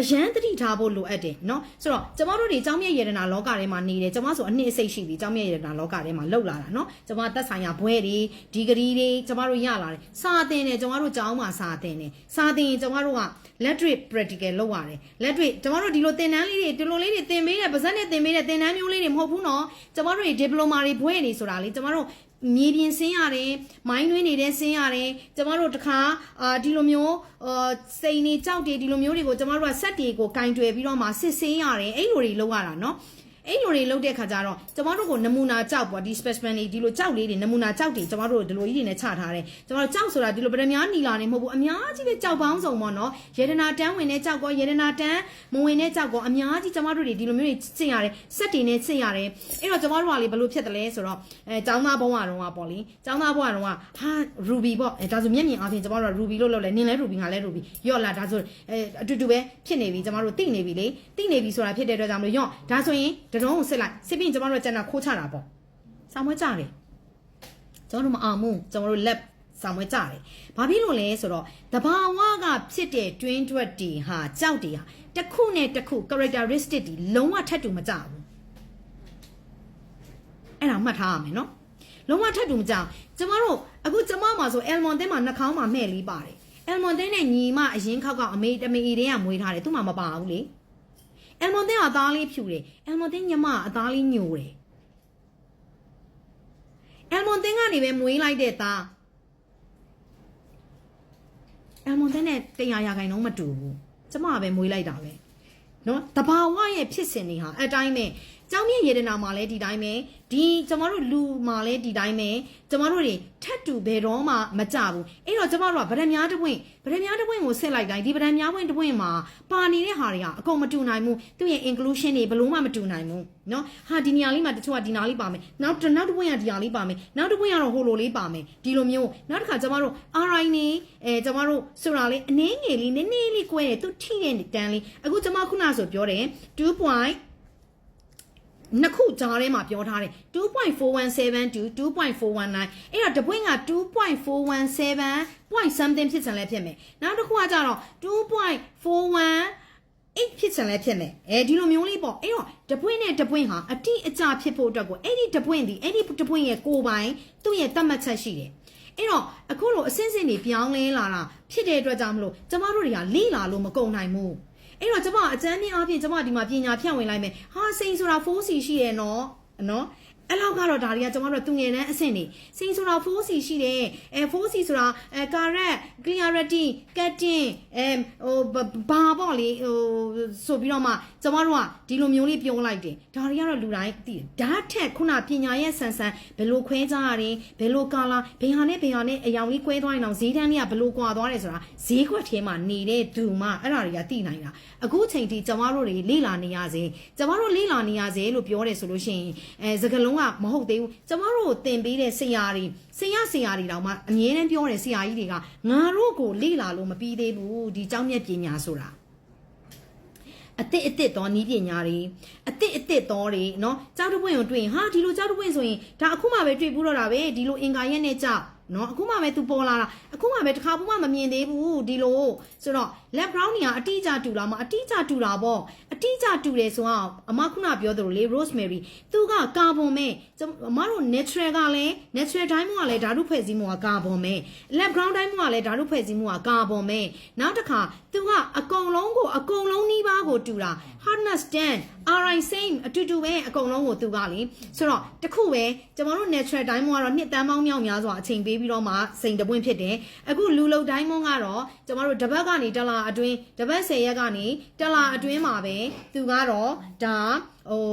အရန်တတိထားဖို့လိုအပ်တယ်เนาะဆိုတော့ကျမတို့တွေเจ้าမြတ်ယေရနာလောကထဲမှာနေတယ်ကျမဆိုအနှစ်အစိတ်ရှိပြီเจ้าမြတ်ယေရနာလောကထဲမှာလောက်လာတာเนาะကျမသက်ဆိုင်ရာဘွဲတွေဒီဂရီတွေကျမတို့ရလာတယ်စာသင်တယ်ကျမတို့ကျောင်းမှာစာသင်တယ်စာသင်ရင်ကျမတို့က lettric practical လုပ်ရတယ် lettric ကျမတို့ဒီလိုသင်တန်းလေးတွေဒီလိုလေးတွေသင်ပေးတယ်ပါဇက်နဲ့သင်ပေးတဲ့သင်တန်းမျိုးလေးတွေမဟုတ်ဘူးเนาะကျမတို့တွေ diploma တွေဘွဲတွေဆိုတာလေကျမတို့ မြေပြင်ဆင်းရတယ်မိုင်းတွင်းနေတဲ့ဆင်းရတယ်ကျမတို့တခါအာဒီလိုမျိုးအာစိန်နေကြောက်တွေဒီလိုမျိုးတွေကိုကျမတို့ကစက်တွေကိုကင်တွယ်ပြီးတော့မှစစ်ဆင်းရတယ်အဲ့လိုတွေလုပ်ရတာเนาะ အဲ့လိုတွေလုပ်တဲ့ခါကျတော့ကျမတို့ကိုနမူနာကြောက်ပေါ့ဒီ specimen တွေဒီလိုကြောက်လေးတွေနမူနာကြောက်တွေကျမတို့ဒီလိုကြီးတွေနဲ့ချထားတယ်ကျမတို့ကြောက်ဆိုတာဒီလိုဗရမ ्या နီလာနေမဟုတ်ဘူးအများကြီးပဲကြောက်ပေါင်းစုံပေါ့နော်ယေဒနာတန်းဝင်တဲ့ကြောက်ကောယေဒနာတန်းမဝင်တဲ့ကြောက်ကောအများကြီးကျမတို့တွေဒီလိုမျိုးတွေစစ်ရတယ်စက်တွေနဲ့စစ်ရတယ်အဲ့တော့ကျမတို့ကလေဘယ်လိုဖြစ်တယ်လဲဆိုတော့အဲចောင်းသားဘုံကတော့ပေါ့လေចောင်းသားဘုံကတော့ဟာ ruby ပေါ့အဲဒါဆိုမျက်မြင်အားဖြင့်ကျမတို့က ruby လို့လုပ်လဲနင်လဲ ruby ငါလဲ ruby ရော့လာဒါဆိုအဲအတူတူပဲဖြစ်နေပြီကျမတို့သိနေပြီလေသိနေပြီဆိုတာဖြစ်တဲ့အတွက်ကြောင့်မလို့ရော့ဒါဆိုရင် တတုံးကိုစစ်လိုက်စစ်ပြီးရင်ကျမတို့ကကျန်တာခိုးချတာပေါ့ဆောင်းမွေးကြတယ်ကျွန်တော်တို့မအောင်ဘူးကျွန်တော်တို့ lab ဆောင်မွေးကြတယ်။ဘာဖြစ်လို့လဲဆိုတော့တဘာဝကဖြစ်တဲ့ twin twin တွေဟာကြောက်တွေဟာတစ်ခုနဲ့တစ်ခု characteristic တွေလုံးဝထပ်တူမကြဘူး။အဲ့ဒါမှတ်ထားရမယ်နော်။လုံးဝထပ်တူမကြဘူး။ကျမတို့အခုကျမမှာဆို Elmon တင်းမှာနှာခေါင်းမှာမှဲ့လေးပါတယ်။ Elmon တင်းနဲ့ညီမအရင်ခောက်ကအမေတမေတွေကမွေးထားတယ်သူမှမပါဘူးလေ။ Elmon တင်းကအသားလေးဖြူတယ်။ Elmon တင်းညီမအသားလေးညိုတယ်။ Elmon တင်းကနေပဲမွေးလိုက်တဲ့သားအယ်မွန်တဲ့နဲ့တရားရာခိုင်နှုန်းမတူဘူးကျမကပဲမွေးလိုက်တာပဲနော်တဘာဝရဲ့ဖြစ်စဉ်တွေဟာအတိုင်းပဲ ကျောင်းမြင့်ရေတနာမှာလည်းဒီတိုင်းပဲဒီကျမတို့လူမှာလည်းဒီတိုင်းပဲကျမတို့တွေထတ်တူဘယ်တော့မှမကြဘူးအဲ့တော့ကျမတို့ကဗဒံများတပွင့်ဗဒံများတပွင့်ကိုဆစ်လိုက်တိုင်းဒီဗဒံများပွင့်တပွင့်မှာပါနေတဲ့ဟာတွေကအကုန်မတူနိုင်ဘူးသူ့ရဲ့ inclusion တွေဘလို့မှမတူနိုင်ဘူးเนาะဟာဒီနေရာလေးမှာတချို့ကဒီနာလေးပါမယ်နောက်နောက်တပွင့်ကဒီနာလေးပါမယ်နောက်တပွင့်ကတော့ဟိုလိုလေးပါမယ်ဒီလိုမျိုးနောက်တစ်ခါကျမတို့ RI နေအဲကျမတို့ဆိုတာလေးအနည်းငယ်လေးနည်းနည်းလေး꿰တယ်သူထိတဲ့တန်းလေးအခုကျမခုနဆိုပြောတယ်2.0 နှစ်ခုကြားထဲမှာပြောထားတယ်2.417 to 2.419အဲ့တော့တပွင့်က2.417 point something ဖြစ်စံလဲဖြစ်မယ်နောက်တစ်ခုကကြတော့2.41 8ဖြစ်စံလဲဖြစ်မယ်အဲဒီလိုမျိုးလေးပေါ့အဲ့တော့တပွင့်နဲ့တပွင့်ဟာအတိအကျဖြစ်ဖို့အတွက်ကိုအဲ့ဒီတပွင့်ဒီအဲ့ဒီတပွင့်ရဲ့ကိုယ်ပိုင်သူ့ရဲ့သတ်မှတ်ချက်ရှိတယ်အဲ့တော့အခုလိုအစင်းစင်းတွေပြောင်းလဲလာတာဖြစ်တဲ့အတွက်ကြောင့်မလို့ကျမတို့တွေကလိလာလို့မကုန်နိုင်ဘူး အဲ့တော့ကျမအကျန်းမြင့်အပြင်ကျမဒီမှာပညာဖြန့်ဝင်လိုက်မယ်ဟာစိန်ဆိုတာ 4C ရှိတယ်နော်နော် အဲ့လောက်ကတော့ဒါတွေကကျွန်တော်တို့သူငယ်တန်းအဆင့်နေစိန်ဆိုတာ 4C ရှိတယ်အဲ 4C ဆိုတာအဲ correct clarity cutting အဲဟိုဘာပေါ့လေဟိုဆိုပြီးတော့မှကျွန်တော်တို့ကဒီလိုမျိုးလေးပြောလိုက်တယ်ဒါတွေကတော့လူတိုင်းသိတယ်ဓာတ်ထက်ခုနပညာရဲ့ဆန်ဆန်ဘယ်လိုခွဲကြရတယ်ဘယ်လိုကာလာဘယ်ဟာနဲ့ဘယ်ဟာနဲ့အယောင်လေးကွဲသွားရင်တော့ဈေးတန်းလေးကဘယ်လိုကွာသွားတယ်ဆိုတာဈေးကွက်ထဲမှာနေတဲ့သူမှအဲ့ဒါတွေကသိနိုင်တာအခုချိန်ထိကျွန်တော်တို့တွေလေ့လာနေရစေကျွန်တော်တို့လေ့လာနေရစေလို့ပြောတယ်ဆိုလို့ရှိရင်အဲစကလုံးမဟုတ်သေးဘူးကျမတို့သင်ပေးတဲ့ဆရာတွေဆရာဆရာတွေတောင်မှအမြဲတမ်းပြောတယ်ဆရာကြီးတွေကငါတို့ကိုလေ့လာလို့မပြီးသေးဘူးဒီเจ้าမြတ်ပညာဆိုတာအစ်စ်အစ်စ်သောနီးပညာတွေအစ်စ်အစ်စ်သောတွေเนาะကြောက်တပွင့်ကိုတွေ့ရင်ဟာဒီလိုကြောက်တပွင့်ဆိုရင်ဒါအခုမှပဲတွေ့ဘူးတော့တာပဲဒီလိုအင်္ဂါရက်နဲ့ကြောက် နော်အခုမှပဲ तू ပေါ်လာတာအခုမှပဲတခါမှမမြင်သေးဘူးဒီလိုဆိုတော့ lab brown နေကအတိအကျတူလာမအတိအကျတူတာပေါ့အတိအကျတူတယ်ဆိုတော့အမခုနပြောသလိုလေ rosemary သူကကာဗွန်မဲ့အမတို့ natural ကလည်း natural တိုင်းမှုကလည်းဓာတုဖွဲ့စည်းမှုကကာဗွန်မဲ့ lab brown တိုင်းမှုကလည်းဓာတုဖွဲ့စည်းမှုကကာဗွန်မဲ့နောက်တစ်ခါသူကအကုန်လုံးကိုအကုန်လုံးနှီးပါးကိုတူတာ hardness 10 RI same အတူတူပဲအကုန်လုံးကိုသူကလေဆိုတော့တခုပဲကျွန်တော်တို့ natural တိုင်းမှုကတော့နှစ်တန်းပေါင်းမြောက်များစွာအချိန်ပေးပြီးတော့မှစိန်တပွင့်ဖြစ်တယ်အခုလူလုံတိုင်းမွန်းကတော့ကျမတို့တပတ်ကနေတလာအတွင်းတပတ်10ရက်ကနေတလာအတွင်းမှာပဲသူကတော့ဒါဟို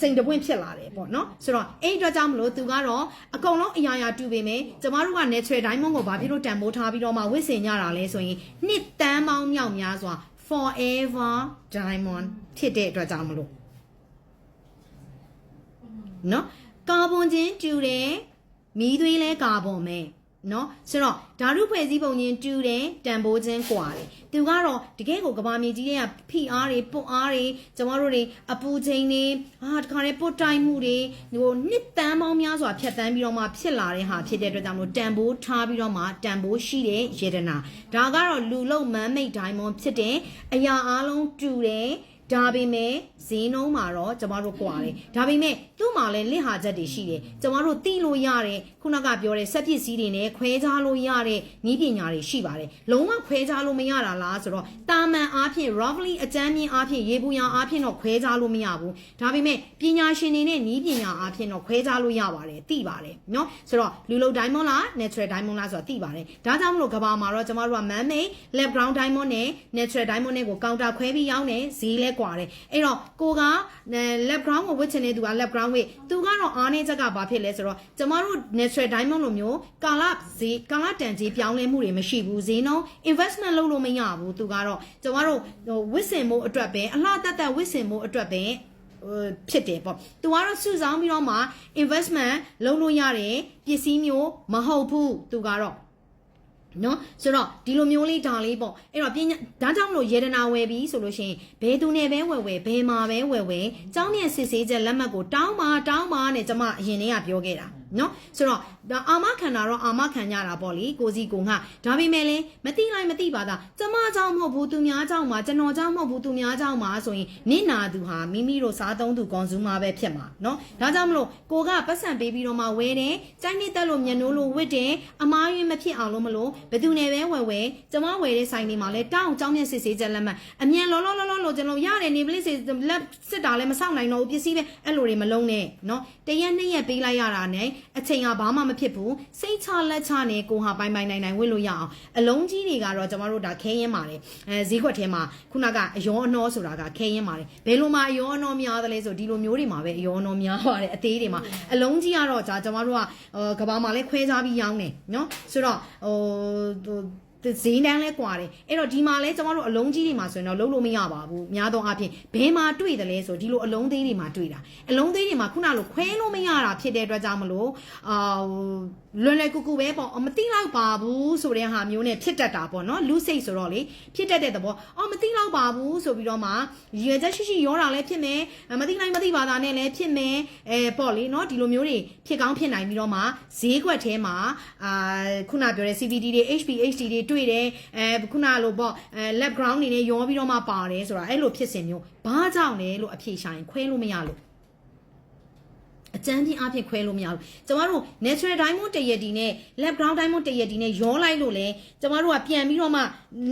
စိန်တပွင့်ဖြစ်လာတယ်ပေါ့နော်ဆိုတော့အဲ့အတွက်ကြောင့်မလို့သူကတော့အကုန်လုံးအရာရာတူပေမဲ့ကျမတို့က natural diamond ကိုဘာဖြစ်လို့တန်ဖိုးထားပြီးတော့မှဝစ်စင်ကြတာလဲဆိုရင်နှစ်တန်းပေါင်းမြောက်များစွာ forever diamond ဖြစ်တဲ့အတွက်ကြောင့်မလို့နော်ကာဗွန်ချင်းတူတယ်မီးသွေးလဲကာဗွန်ပဲနော်ဆိုတော့ဓာတုဖွဲ့စည်းပုံချင်းတူတယ်တန်ဖိုးချင်းကွာတယ်သူကတော့တကယ်ကိုကဘာမြေကြီးတွေကဖိအားတွေပွတ်အားတွေကျမတို့တွေအပူချိန်တွေအာတခါလေပွတ်တိုင်းမှုတွေဟိုနှစ်တန်းပေါင်းများစွာဖြတ်တန်းပြီးတော့မှဖြစ်လာတဲ့ဟာဖြစ်တဲ့အတွက်ကြောင့်မလို့တန်ဖိုးထားပြီးတော့မှတန်ဖိုးရှိတဲ့ယေဒနာဒါကတော့လူလုံးမန်းမိတ်ဒိုင်းမွန်ဖြစ်တဲ့အရာအလုံးတူတယ် ဒါပေမဲ့ဈေးနှုန်းမှာတော့ကျမတို့ကွာတယ်ဒါပေမဲ့သူ့မှာလည်းလင့်ဟာချက်တွေရှိတယ်ကျမတို့သိလို့ရတယ်ခုနကပြောတဲ့စက်ပစ္စည်းတွေနဲ့ခွဲခြားလို့ရတဲ့နည်းပညာတွေရှိပါတယ်လုံးဝခွဲခြားလို့မရတာလားဆိုတော့တာမန်အားဖြင့် roughly အကြမ်းမြင်အားဖြင့်ရေပူရအားဖြင့်တော့ခွဲခြားလို့မရဘူးဒါပေမဲ့ပညာရှင်တွေနဲ့နည်းပညာအားဖြင့်တော့ခွဲခြားလို့ရပါတယ်သိပါတယ်เนาะဆိုတော့လူလုံး diamond လား natural diamond လားဆိုတော့သိပါတယ်ဒါကြောင့်မလို့ကဘာမှာတော့ကျမတို့က man made lab ground diamond နဲ့ natural diamond နဲ့ကို counter ခွဲပြီးရောင်းတယ်ဈေးလဲ ကွာတယ်အဲ့တော့ကိုက lab ground ကိုဝတ်ချင်တဲ့သူက lab ground ဝတ်သူကတော့အားနေချက်ကဘာဖြစ်လဲဆိုတော့ကျမတို့ natural diamond လိုမျိုးကာလဈေးကာလတန်ကြီးပြောင်းလဲမှုတွေမရှိဘူးဈေးနှုန်း investment လုပ်လို့မရဘူးသူကတော့ကျမတို့ဟိုဝတ်ဆင်မှုအတွက်ပဲအလှတက်တက်ဝတ်ဆင်မှုအတွက်ပဲဟိုဖြစ်တယ်ပေါ့။ तू ကတော့စုဆောင်းပြီးတော့မှ investment လုပ်လို့ရတယ်ပစ္စည်းမျိုးမဟုတ်ဘူး။ तू ကတော့ နော်ဆိုတော့ဒီလိုမျိုးလေးဒါလေးပေါ့အဲ့တော့ပညာဒါကြောင့်မလို့ယေဒနာဝယ်ပြီးဆိုလို့ရှိရင်ဘယ်သူနဲ့ပဲဝယ်ဝယ်ဘယ်မှာပဲဝယ်ဝယ်ကျောင်းမြန်စစ်ဆေးချက်လက်မှတ်ကိုတောင်းပါတောင်းပါနဲ့ကျမအရင်တည်းကပြောခဲ့တာ နော်ဆိုတော့ဒါအာမခံတာတော့အာမခံကြတာပေါ့လေကိုစီကိုငါဒါပေမဲ့လည်းမတိလိုက်မတိပါသားကျမเจ้าမဟုတ်ဘူးသူများเจ้าမှာကျွန်တော်เจ้าမဟုတ်ဘူးသူများเจ้าမှာဆိုရင်နင့်နာသူဟာမိမိတို့စားသုံးသူ consumer ပဲဖြစ်မှာနော်ဒါကြောင့်မလို့ကိုကပတ်စံပေးပြီးတော့မှဝယ်တယ်ကြိုက်နေတက်လို့မျက်နှိုးလို့ဝစ်တယ်အမားရင်မဖြစ်အောင်လို့မလို့ဘယ်သူနဲ့ပဲဝယ်ဝယ်ကျမဝယ်တဲ့ဆိုင်တွေမှာလည်းတောင်းကြောင်းမြက်စစ်ဆေးချက်လက်မှတ်အမြန်လောလောလောလောလောကျွန်တော်ရတယ်နေပလိစစ်လက်စစ်တာလည်းမဆောက်နိုင်တော့ဘူးပစ္စည်းပဲအဲ့လိုတွေမလုံးနဲ့နော်တရက်နှစ်ရက်ပေးလိုက်ရတာနဲ့ အချိန်ကဘာမှမဖြစ်ဘူးစိတ်ချလက်ချနဲ့ကိုဟာပိုင်ပိုင်နိုင်နိုင်ဝစ်လို့ရအောင်အလုံးကြီးတွေကတော့ကျမတို့ဒါခဲရင်ပါတယ်အဲဈေးခွက်ထဲမှာခုနကအယောအနှောဆိုတာကခဲရင်ပါတယ်ဘယ်လိုမှအယောအနှောများသလဲဆိုဒီလိုမျိုးတွေမှာပဲအယောအနှောများပါတယ်အသေးတွေမှာအလုံးကြီးကတော့ဒါကျမတို့ကကဘာမှာလဲခွဲခြားပြီးရောင်းတယ်နော်ဆိုတော့ဟို ဈေးတန်းလဲကွာတယ်အဲ့တော့ဒီမှာလဲကျမတို့အလုံးကြီးတွေမှာဆိုရင်တော့လုံးလို့မရပါဘူးများသောအားဖြင့်ဘယ်မှာတွေ့တယ်လဲဆိုဒီလိုအလုံးသေးတွေမှာတွေ့တာအလုံးသေးတွေမှာခုနလိုခွဲလို့မရတာဖြစ်တဲ့အတွက်ကြောင့်မလို့အာ လွယ်လွယ်ကူကူပဲပေါ့အမသိတော့ပါဘူးဆိုတဲ့ဟာမျိုးနဲ့ဖြစ်တတ်တာပေါ့နော်လူစိတ်ဆိုတော့လေဖြစ်တတ်တဲ့သဘောအော်မသိတော့ပါဘူးဆိုပြီးတော့မှရွယ်ချက်ရှိရှိရောတာလည်းဖြစ်မယ်မသိနိုင်မသိပါတာနဲ့လည်းဖြစ်မယ်အဲပေါ့လေနော်ဒီလိုမျိုးတွေဖြစ်ကောင်းဖြစ်နိုင်ပြီးတော့မှဈေးကွက်ထဲမှာအာခုနပြောတဲ့ CVD တွေ HPHD တွေတွေ့တယ်အဲခုနလိုပေါ့အဲ lab ground တွေနဲ့ရောပြီးတော့မှပါတယ်ဆိုတာအဲ့လိုဖြစ်စဉ်မျိုးဘာကြောင့်လဲလို့အဖြေရှာရင်ခွဲလို့မရလို့ အကျန်းပြင်းအဖြစ်ခွဲလို့မရဘူးကျမတို့ natural diamond တရက်ဒီနဲ့ lab ground diamond တရက်ဒီနဲ့ရောလိုက်လို့လဲကျမတို့ကပြန်ပြီးတော့မှ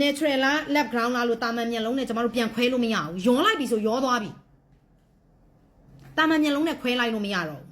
natural လား lab ground လားလို့တာမန်မျက်လုံးနဲ့ကျမတို့ပြန်ခွဲလို့မရဘူးရောလိုက်ပြီဆိုရောသွားပြီတာမန်မျက်လုံးနဲ့ခွဲလိုက်လို့မရတော့ဘူး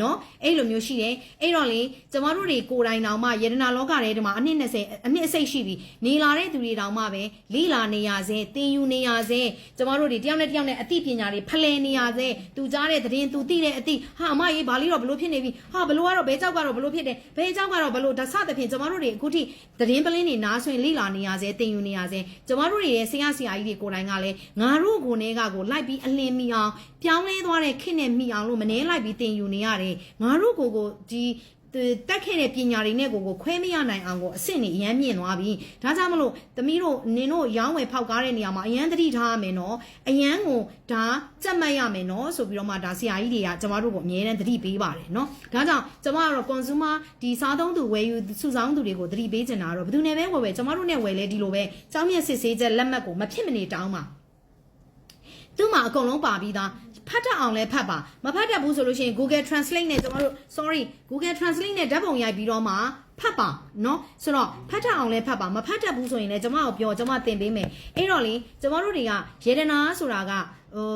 နော်အဲ့လိုမျိုးရှိတယ်အဲ့တော့လေကျမတို့တွေကိုယ်တိုင်တောင်မှယေဒနာလောကထဲမှာအနှစ်20အနှစ်အစိတ်ရှိပြီနေလာတဲ့သူတွေတောင်မှပဲလိလာနေရစေသင်ယူနေရစေကျမတို့တွေတယောက်နဲ့တယောက်နဲ့အသိပညာတွေဖလှယ်နေရစေသူကြားတဲ့သတင်းသူသိတဲ့အသိဟာအမရေးဘာလို့တော့ဘလို့ဖြစ်နေပြီဟာဘလို့ကတော့ဘဲကြောက်ကတော့ဘလို့ဖြစ်တယ်ဘဲကြောက်ကတော့ဘလို့ဒါစသဖြင့်ကျမတို့တွေအခုထိသတင်းပလင်းတွေနားဆွင့်လိလာနေရစေသင်ယူနေရစေကျမတို့တွေရဲ့ဆရာဆရာကြီးတွေကိုယ်တိုင်ကလည်းငါတို့ကိုယ်နဲ့ကကိုလိုက်ပြီးအလင်းမိအောင်ပြောင်းလဲသွားတဲ့ခေတ်နဲ့မိအောင်လို့မနှဲလိုက်ပြီးသင်ယူနေရတယ်ငါတို့ကိုကိုဒီတက်ခဲ့တဲ့ပညာတွေနဲ့ကိုကိုခွဲမရနိုင်အောင်ကိုအဆင့်နေအရန်မြင့်သွားပြီဒါကြောင့်မလို့သမီးတို့နင်တို့ရောင်းဝယ်ဖောက်ကားတဲ့နေရာမှာအရန်သတိထားရမယ်နော်အရန်ကိုဒါကြက်မှတ်ရမယ်နော်ဆိုပြီးတော့မှဒါဆရာကြီးတွေကကျမတို့ကိုအမြဲတမ်းသတိပေးပါတယ်နော်ဒါကြောင့်ကျမကတော့ consumer ဒီစားသုံးသူဝယ်ယူစုဆောင်းသူတွေကိုသတိပေးချင်တာတော့ဘယ်သူနဲ့ပဲဝယ်ဝယ်ကျမတို့နဲ့ဝယ်လဲဒီလိုပဲကျောင်းမြတ်စစ်ဆေးချက်လက်မှတ်ကိုမဖြစ်မနေတောင်းပါ သူ့မှာအကုန်လုံးပါပြီးသားဖတ်တတ်အောင်လဲဖတ်ပါမဖတ်တတ်ဘူးဆိုလို့ရှိရင် Google Translate နဲ့ကျွန်တော်တို့ sorry Google Translate နဲ့ဓာတ်ပုံရိုက်ပြီးတော့မှဖတ်ပါเนาะဆိုတော့ဖတ်တတ်အောင်လဲဖတ်ပါမဖတ်တတ်ဘူးဆိုရင်လည်းကျွန်မကိုပြောကျွန်မသင်ပေးမယ်အဲ့တော့လေကျွန်တော်တို့တွေကယေဒနာဆိုတာကဟို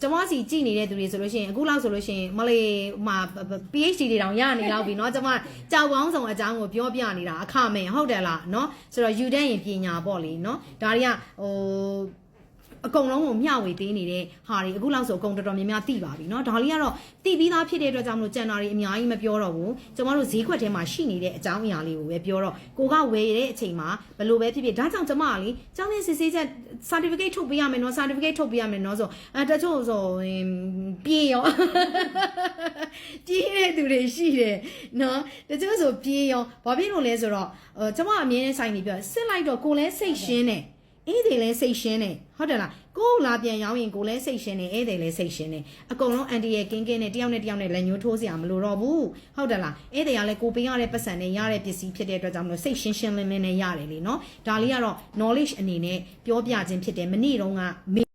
ကျွန်မစီကြည်နေတဲ့သူတွေဆိုလို့ရှိရင်အခုလောက်ဆိုလို့ရှိရင်မလေးဟို PhD တွေတောင်ရနေလောက်ပြီเนาะကျွန်မကြောက်ကောင်းဆောင်အကြောင်းကိုပြောပြနေတာအခမဲ့ဟုတ်တယ်လားเนาะဆိုတော့ယူတဲ့ရင်ပညာပေါ့လေเนาะဒါတွေကဟို အ ကုန်လုံးကိုမျှဝေပေးနေတဲ့ဟာတွေအခုလောက်ဆိုအကုန်တော်တော်များများသိပါပြီเนาะဒါလေးကတော့သိပြီးသားဖြစ်တဲ့အတွက်ကြောင့်မလို့ကြံတာတွေအများကြီးမပြောတော့ဘူးကျမတို့ဈေးခွက်ထဲမှာရှိနေတဲ့အကြောင်းအရာလေးကိုပဲပြောတော့ကိုကဝယ်ရတဲ့အချိန်မှာဘယ်လိုပဲဖြစ်ဖြစ်ဒါကြောင့်ကျမကလေကျောင်းရင်းစစ်ဆေးချက် certificate ထုတ်ပေးရမယ်เนาะ certificate ထုတ်ပေးရမယ်เนาะဆိုအဲတချို့ဆိုရင်ပြေရော ပြေးတဲ့သူတွေရှိတယ်နော်တချို့ဆိုပြေးရောဘာဖြစ်လို့လဲဆိုတော့အဲကျမအမြင်နဲ့ဆိုင်နေပြစစ်လိုက်တော့ကိုယ်လဲစိတ်ရှင်းတယ် အေးတယ်လဲစိတ်ရှင်းတယ်ဟုတ်တယ်လားကိုယ်လာပြန်ရောင်းရင်ကိုယ်လဲစိတ်ရှင်းတယ်အေးတယ်လဲစိတ်ရှင်းတယ်အကုန်လုံးအန်တီရဲ့ကင်းကင်းနဲ့တယောက်နဲ့တယောက်နဲ့လက်ညှိုးထိုးစရာမလိုတော့ဘူးဟုတ်တယ်လားအေးတယ်ကလည်းကိုပေးရတဲ့ပတ်စံနဲ့ရတဲ့ပစ္စည်းဖြစ်တဲ့အတွက်ကြောင့်မလို့စိတ်ရှင်းရှင်းလင်းလင်းနဲ့ရတယ်လေနော်ဒါလေးကတော့ knowledge အနေနဲ့ပြောပြခြင်းဖြစ်တယ်မနေ့တုန်းက